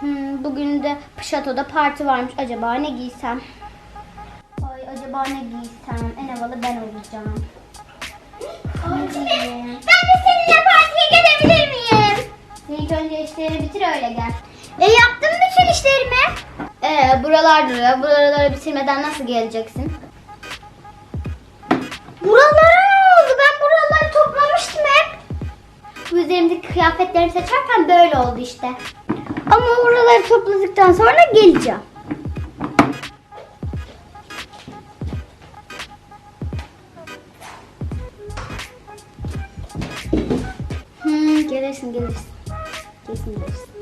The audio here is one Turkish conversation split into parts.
Hmm, bugün de şatoda parti varmış. Acaba ne giysem? Ay acaba ne giysem? En havalı ben olacağım. Ben de seninle partiye gelebilir miyim? İlk önce işleri bitir öyle gel. E yaptım bütün işlerimi. Ee, buralar duruyor. Buraları bitirmeden nasıl geleceksin? Buralara ne oldu? Ben buraları toplamıştım hep. Bu üzerimdeki kıyafetlerimi seçerken böyle oldu işte. Ama oraları topladıktan sonra geleceğim. Hmm, gelirsin gelirsin. Kesin gelirsin.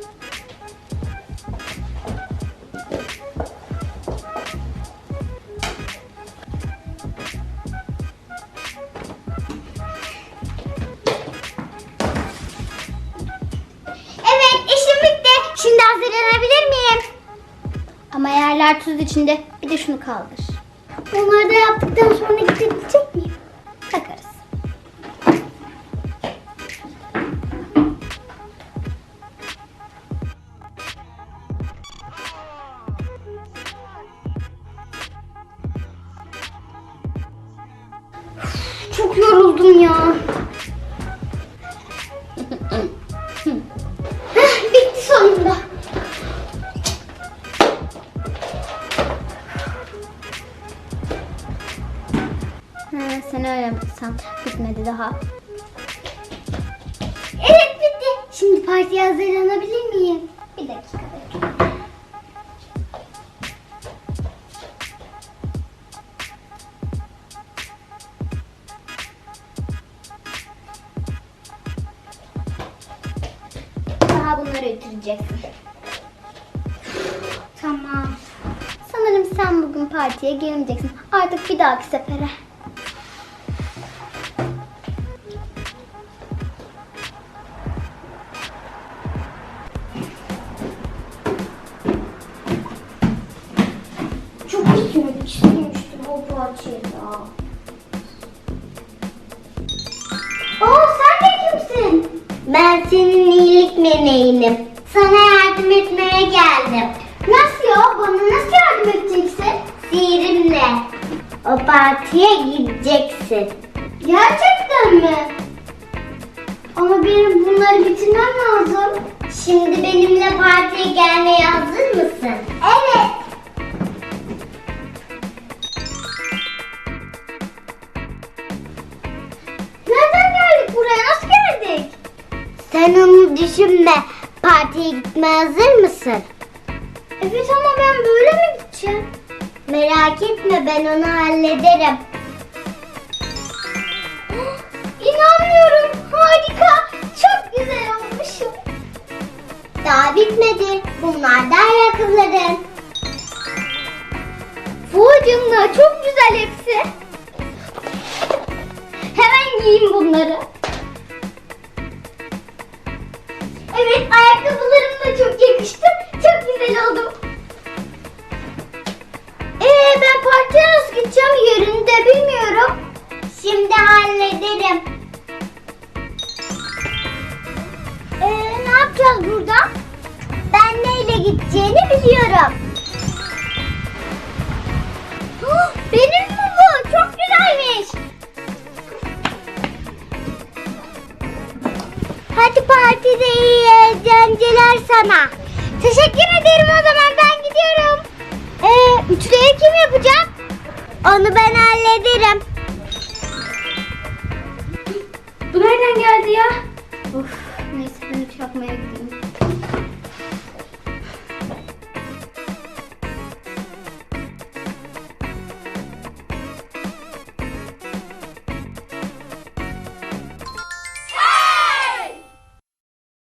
Ama yerler tuz içinde. Bir de şunu kaldır. Onları da yaptıktan sonra gidecek miyim? Takarız. Çok yoruldum ya. Sen öyle san. Bitmedi daha. Evet bitti. Şimdi partiye hazırlanabilir miyim? Bir dakika. Daha bunları bitireceksin. Tamam. Sanırım sen bugün partiye gelmeyeceksin. Artık bir dahaki sefere. İstiyorum. istemiştim o parçayı da. Aa sen de kimsin? Ben senin iyilik meleğinim. Sana yardım etmeye geldim. Nasıl ya? Bana nasıl yardım edeceksin? Sihrimle. O partiye gideceksin. Gerçekten mi? Ama benim bunları bitirmem lazım. Şimdi benimle partiye gelmeye hazır mısın? Evet. Sen onu düşünme. Partiye gitmeye hazır mısın? Evet ama ben böyle mi gideceğim? Merak etme ben onu hallederim. İnanmıyorum. Harika. Çok güzel olmuşum. Daha bitmedi. Bunlar da ayakkabıların. Canına çok güzel hepsi. Hemen giyeyim bunları. Hallederim. Ee ne yapacağız burada? Ben neyle gideceğini biliyorum. Huh, Benim mi bu? Çok güzelmiş. Hadi partide iyi eğlenceler sana. Teşekkür ederim o zaman ben gidiyorum. Ee, üçlüyü kim yapacak? Onu ben hallederim. Bu nereden geldi ya? Of, neyse ben üç yapmaya gidiyorum.